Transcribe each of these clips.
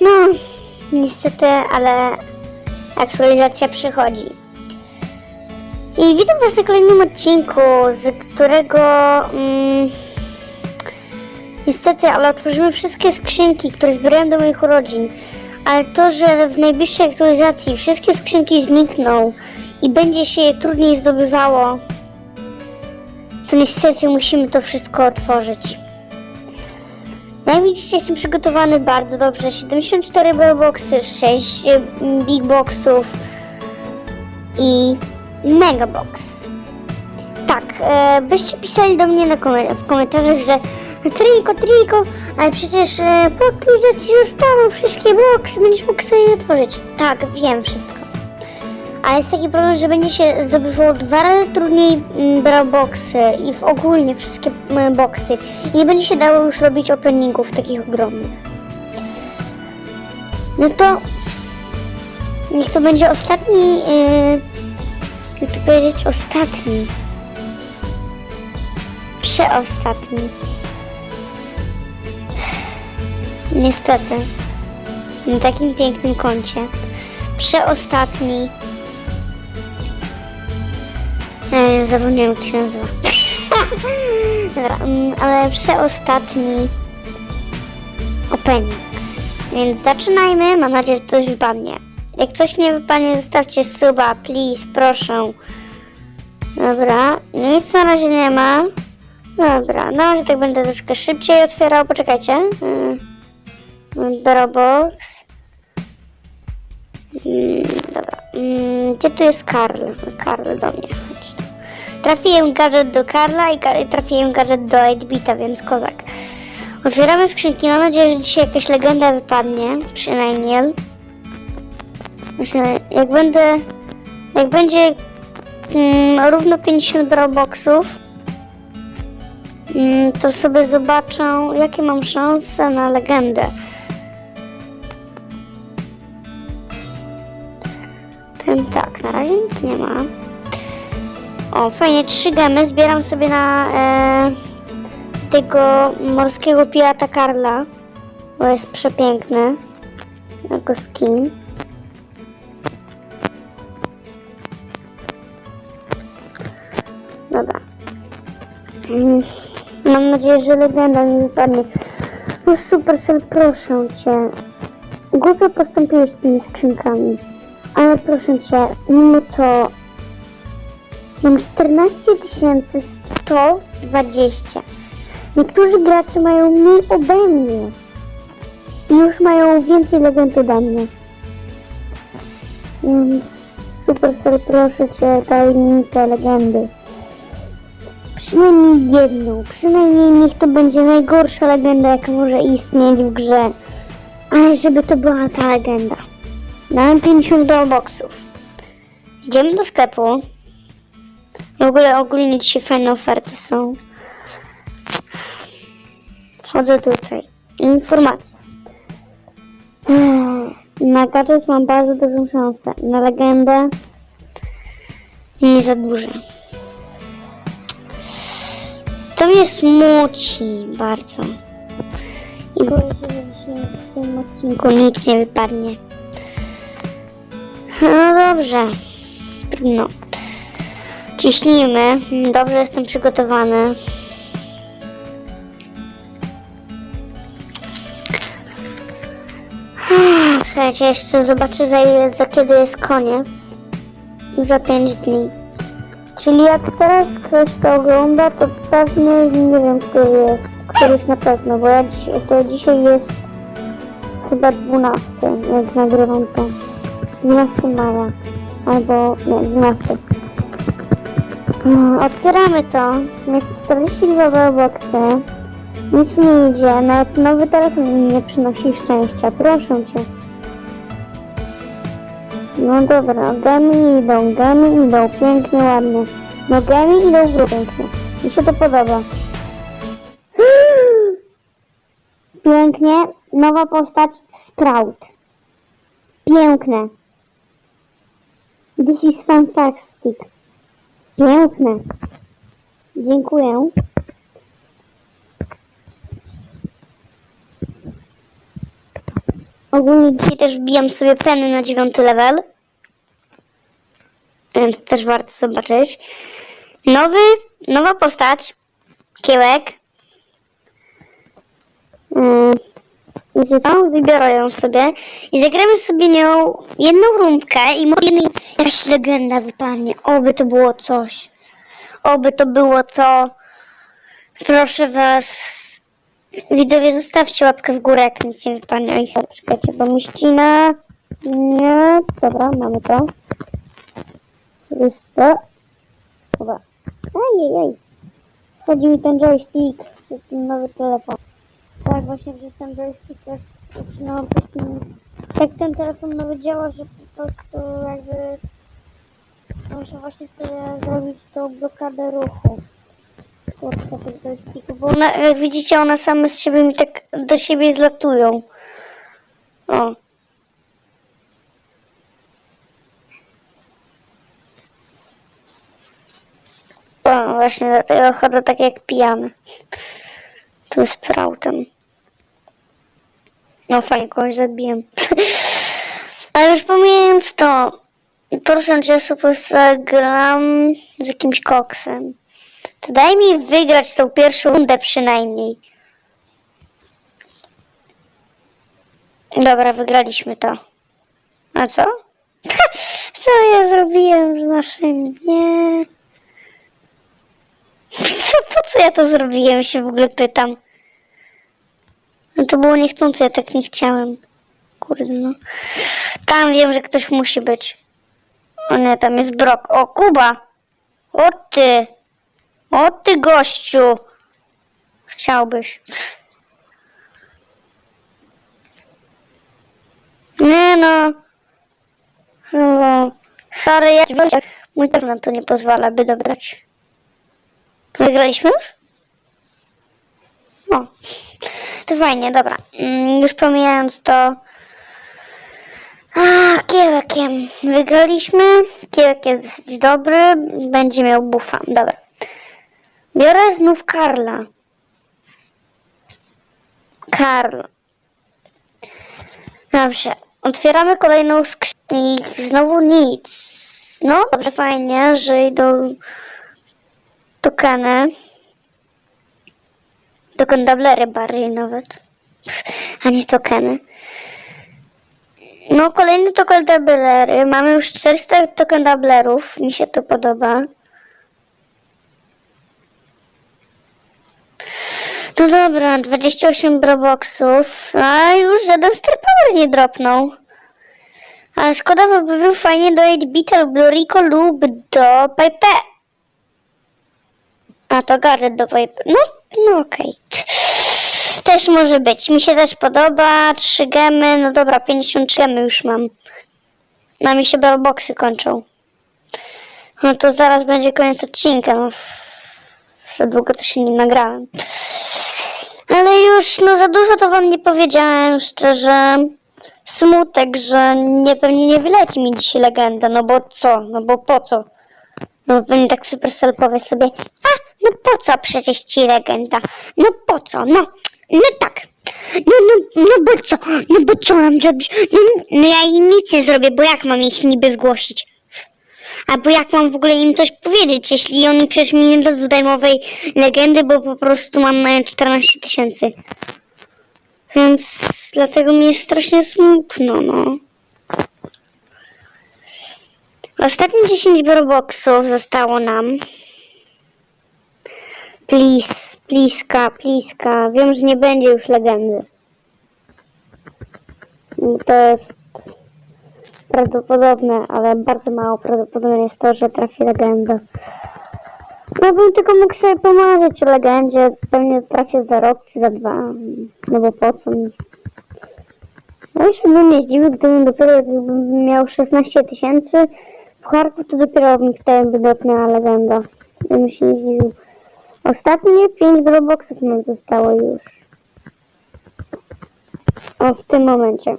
No, niestety, ale aktualizacja przychodzi. I witam Was na kolejnym odcinku, z którego mm, niestety, ale otworzymy wszystkie skrzynki, które zbierałem do moich urodzin. Ale to, że w najbliższej aktualizacji wszystkie skrzynki znikną i będzie się je trudniej zdobywało, to niestety musimy to wszystko otworzyć. Jak widzicie, jestem przygotowany bardzo dobrze. 74 boxy, 6 big boxów i mega box. Tak, e, byście pisali do mnie komen- w komentarzach, że Triko, Triko, ale przecież e, po aktualizacji zostaną wszystkie boxy, będziesz mógł sobie je otworzyć. Tak, wiem wszystko. Ale jest taki problem, że będzie się zdobywało dwa razy trudniej mm, brał boxy i w ogólnie wszystkie mm, boxy. I nie będzie się dało już robić openingów takich ogromnych. No to niech to będzie ostatni, yy, jak to powiedzieć, ostatni. Przeostatni. Niestety. Na takim pięknym koncie. Przeostatni. E, zapomniałem, jak się nazywa. Dobra, mm, ale przeostatni opening. Więc zaczynajmy. Mam nadzieję, że coś wypadnie. Jak coś nie wypadnie, zostawcie suba, please, proszę. Dobra, nic na razie nie ma. Dobra, na razie tak będę troszkę szybciej otwierał. Poczekajcie. Yy, Dropbox. Mm, dobra. Mm, gdzie tu jest Karl? Karl do mnie. Trafiłem gadżet do Karla i trafiłem gadżet do 8-bita, więc kozak. Otwieramy skrzynki. Mam nadzieję, że dzisiaj jakaś legenda wypadnie. Przynajmniej. Myślę, jak będę... Jak będzie mm, równo 50 dropboxów, mm, to sobie zobaczę, jakie mam szanse na legendę. Powiem tak, na razie nic nie ma. O, fajnie, trzy gemy zbieram sobie na e, tego morskiego pirata Karla, bo jest przepiękny jako skin. Dobra. Mm, Mam nadzieję, że legenda mi wypadnie. No Supercell, proszę cię. Głupio postąpiłeś z tymi skrzynkami. Ale proszę cię, mimo to mam 14 120. Niektórzy gracze mają mniej ode mnie. I już mają więcej legend ode mnie. Więc Supercell, proszę cię, daj te legendy. Przynajmniej jedną. Przynajmniej niech to będzie najgorsza legenda, jaka może istnieć w grze. Ale żeby to była ta legenda. Dałem 50 boxów. Idziemy do sklepu. W ogóle ogólnie dzisiaj fajne oferty są. Wchodzę tutaj. Informacja. Na gadżet mam bardzo dużą szansę. Na legendę nie za duże. To mnie smuci bardzo. I boję się, że w tym odcinku nic nie wypadnie. No dobrze. Trudno. Ciśnijmy. Dobrze jestem przygotowany. Czekajcie, jeszcze zobaczę za, za kiedy jest koniec. Za 5 dni. Czyli jak teraz ktoś to ogląda, to pewnie nie wiem, który jest. Któryś na pewno, bo ja dziś, to dzisiaj jest chyba 12, jak nagrywam to. 12 maja. Albo nie, 12. Mm, Otwieramy to. Jest 42 boxy. Nic mi nie idzie. Nawet nowy telefon nie przynosi szczęścia. Proszę cię. No dobra, gemy idą, gemy idą, pięknie, ładnie. No gemy idą w pięknie. Mi się to podoba. Pięknie, nowa postać Sprout. Piękne. This is fantastic. Piękne. Dziękuję. Ogólnie dzisiaj też wbijam sobie peny na dziewiąty level. Więc też warto zobaczyć. Nowy, nowa postać. Kiełek. Mm. Co? Wybiorę sobie i zagramy sobie nią jedną rundkę i może jakaś legenda wypadnie. Oby to było coś. Oby to było to. Proszę was. Widzowie, zostawcie łapkę w górę, jak nic nie wypadnie. Oj, czekajcie, bo mi. Nie, dobra, mamy to. Jeszcze. Dobra. Ej, ej, Chodzi mi ten joystick. To jest ten nowy telefon. Tak, właśnie przez ten joystick też zaczynałam takim... Tak ten telefon nowy działa, że po prostu jakby... Muszę właśnie sobie zrobić tą blokadę ruchu. Kurczę, tych joysticków, bo one, jak widzicie, one same z siebie mi tak do siebie zlatują. O. O, właśnie dlatego chodzę tak jak pijany. Tym sproutem. No fajnie, kogoś zabiłem. Ale już pomijając to, proszę cię, super z jakimś koksem. To daj mi wygrać tą pierwszą rundę przynajmniej. Dobra, wygraliśmy to. A co? Co ja zrobiłem z naszymi? Nie. Co, po co ja to zrobiłem, się w ogóle pytam. No to było niechcące, ja tak nie chciałem. Kurde no. Tam wiem, że ktoś musi być. O nie, tam jest Brok. O, Kuba! O ty! O ty gościu! Chciałbyś. Nie no. No. Sorry, ja mój na to nie pozwala, by dobrać. Wygraliśmy już? O. To fajnie, dobra. Mm, Już pomijając to. A, kiełekiem. Wygraliśmy. Kiełek jest dosyć dobry. Będzie miał bufa. Dobra. Biorę znów Karla. Karl. Dobrze. Otwieramy kolejną skrzynię. Znowu nic. No, dobrze, fajnie, że idą tokeny. Token dablery bardziej nawet. A nie tokeny. No, kolejny token dablery. Mamy już 400 token dablerów. Mi się to podoba. No dobra, 28 broboxów. A już żaden Star nie dropnął. A szkoda, bo by był fajnie do 8-bita lub do Rico lub do Pipe. A to gadżet do Pipe. No, no okej. Też może być. Mi się też podoba. 3 gemy. No dobra, 53 gemy już mam. Na mi się bellboxy kończą. No to zaraz będzie koniec odcinka. No. Za długo to się nie nagrałem. Ale już, no za dużo to wam nie powiedziałem, szczerze. Smutek, że nie, pewnie nie wyleci mi dzisiaj legenda, no bo co, no bo po co? No pewnie tak Supercell powie sobie, a, no po co przecież ci legenda? No po co, no, no tak. No, no, no bo co, no bo co mam zrobić? No, no ja im nic nie zrobię, bo jak mam ich niby zgłosić? Albo jak mam w ogóle im coś powiedzieć, jeśli oni przecież mi nie dadzą darmowej legendy, bo po prostu mam na 14 tysięcy. Więc dlatego mi jest strasznie smutno, no. Ostatnie 10 broboxów zostało nam. Please, pliska, pliska. Wiem, że nie będzie już legendy. To jest prawdopodobne, ale bardzo mało prawdopodobne jest to, że trafi legenda. Ja bym tylko mógł sobie pomarzyć o legendzie. Pewnie trafię za rok czy za dwa. No bo po co mi? No ja się bym nie zdziwił, gdybym dopiero jakbym miał 16 tysięcy pucharków, to dopiero by dotknęła legenda. Ja bym się nie zdziwił. Ostatnie 5 broboxów nam zostało już. O, w tym momencie.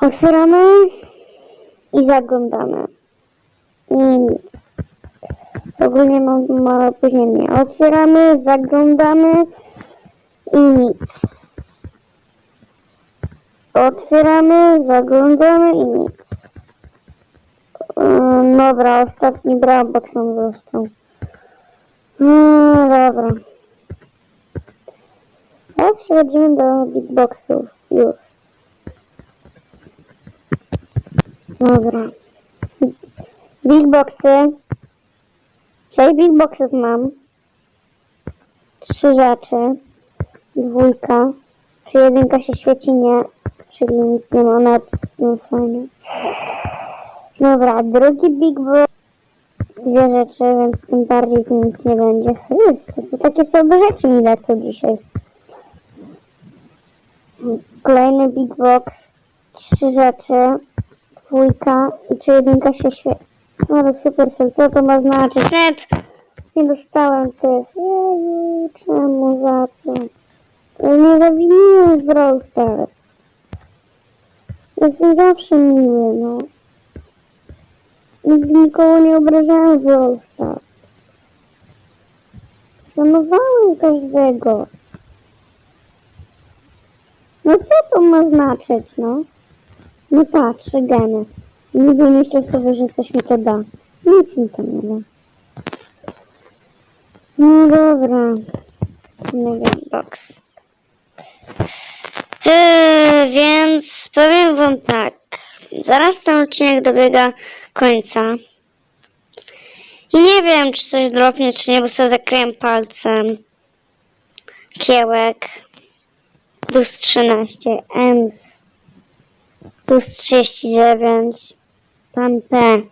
Otwieramy i zaglądamy. I nic. Ogólnie mam małe opóźnienie. Otwieramy, zaglądamy i nic. Otwieramy, zaglądamy i nic. Yy, dobra, ostatni brambox nam został. No dobra. Teraz przechodzimy do big boxów. Już. Dobra. Big boxy. Sześć big boxów mam. Trzy rzeczy. Dwójka. Czy jedynka się świeci? Nie. Czyli nic nie ma nad no fajnie. Dobra, drugi big box. Dwie rzeczy, więc tym bardziej tu nic nie będzie. Chryste, co takie słabe rzeczy mi lecą dzisiaj. Kolejny big box. Trzy rzeczy. Dwójka. I czy jedynka się świeci? No ale super, co to ma znaczyć? Net! Nie dostałem tych. Jeju, czemu, za co? Nie zawiniłem w Brawl Stars. Jestem zawsze miły, no. Nigdy nikogo nie obrażałem w Brawl Stars. Szanowałem każdego. No co to ma znaczyć, no? No tak, trzy geny. Niby myślę sobie, że coś mi to da. Nic mi to nie da. No dobra. Mega box. Yy, więc powiem wam tak. Zaraz ten odcinek dobiega końca. I nie wiem, czy coś dropnie, czy nie, bo sobie zakryłem palcem. Kiełek. Plus 13. Ems. Plus 39. Pan P.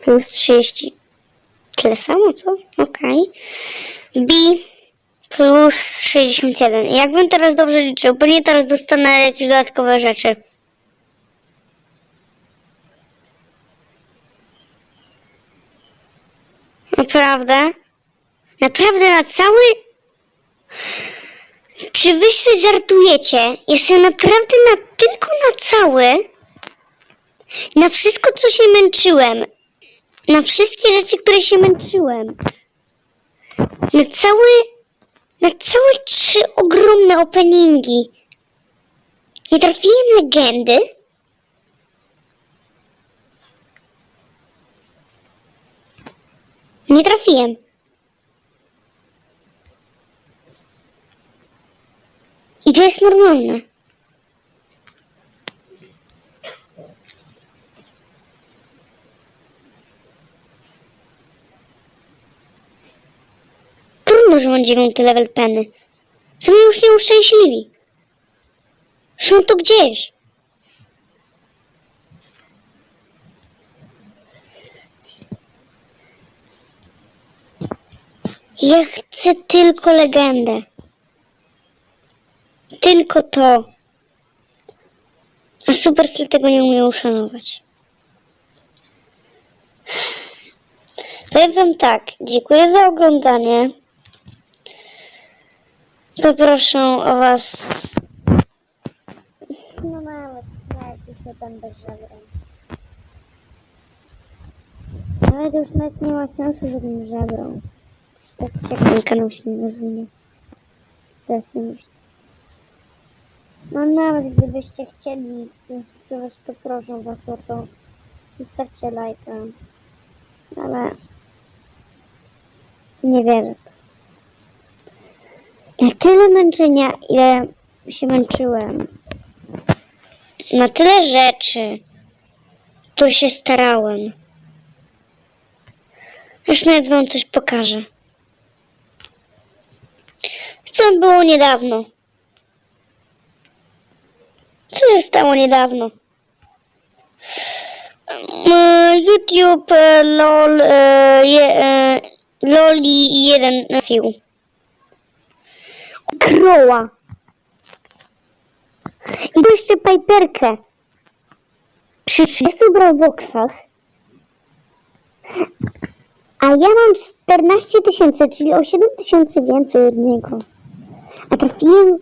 Plus 30. Tyle samo, co? Okej. B plus 61. Jakbym teraz dobrze liczył, bo nie teraz dostanę jakieś dodatkowe rzeczy. Naprawdę? Naprawdę na cały... Czy wy się żartujecie? Jestem naprawdę na tylko na cały... Na wszystko, co się męczyłem. Na wszystkie rzeczy, które się męczyłem. Na cały... Na całe trzy ogromne openingi. Nie trafiłem legendy? Nie trafiłem. I to jest normalne. Trudno, że mam dziewiąty level peny. Mnie już nie uszczęśliwi. Są tu gdzieś. Ja chcę tylko legendę. Tylko to. A Supercell tego nie umie uszanować. Powiem wam tak, dziękuję za oglądanie. Poproszę o was. No nawet, nawet już tam bez żebrem. Nawet już nawet nie ma sensu, żebym żebrał. Tak jak ten kanał się nie rozwinie. Myślę. No nawet gdybyście chcieli zasubskrybować, to proszę was o to. Zostawcie lajka. Ale nie wierzę to. Na tyle męczenia, ile się męczyłem. Na tyle rzeczy, które się starałem. Aż nawet wam coś pokażę. Co było niedawno? Co się stało niedawno? Mm, YouTube, e, lol, e, je, e, loli 1 trafił. Kroła. I to jeszcze Piperkę. Przy 30 brawboxach. A ja mam 14 tysięcy, czyli o 7 tysięcy więcej od niego. A trafiłem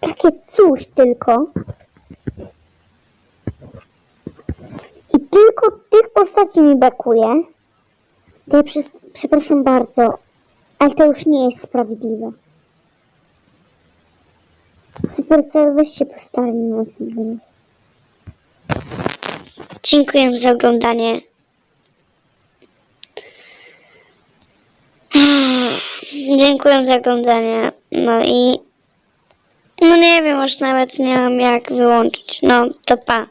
takie coś tylko. I tylko tych postaci mi brakuje. To ja przez, przepraszam bardzo, ale to już nie jest sprawiedliwe. Supercell, weź się postaraj na następny raz. Dziękuję za oglądanie. Dziękuję za oglądanie. No i... No nie wiem, już nawet nie wiem jak wyłączyć. No to pa.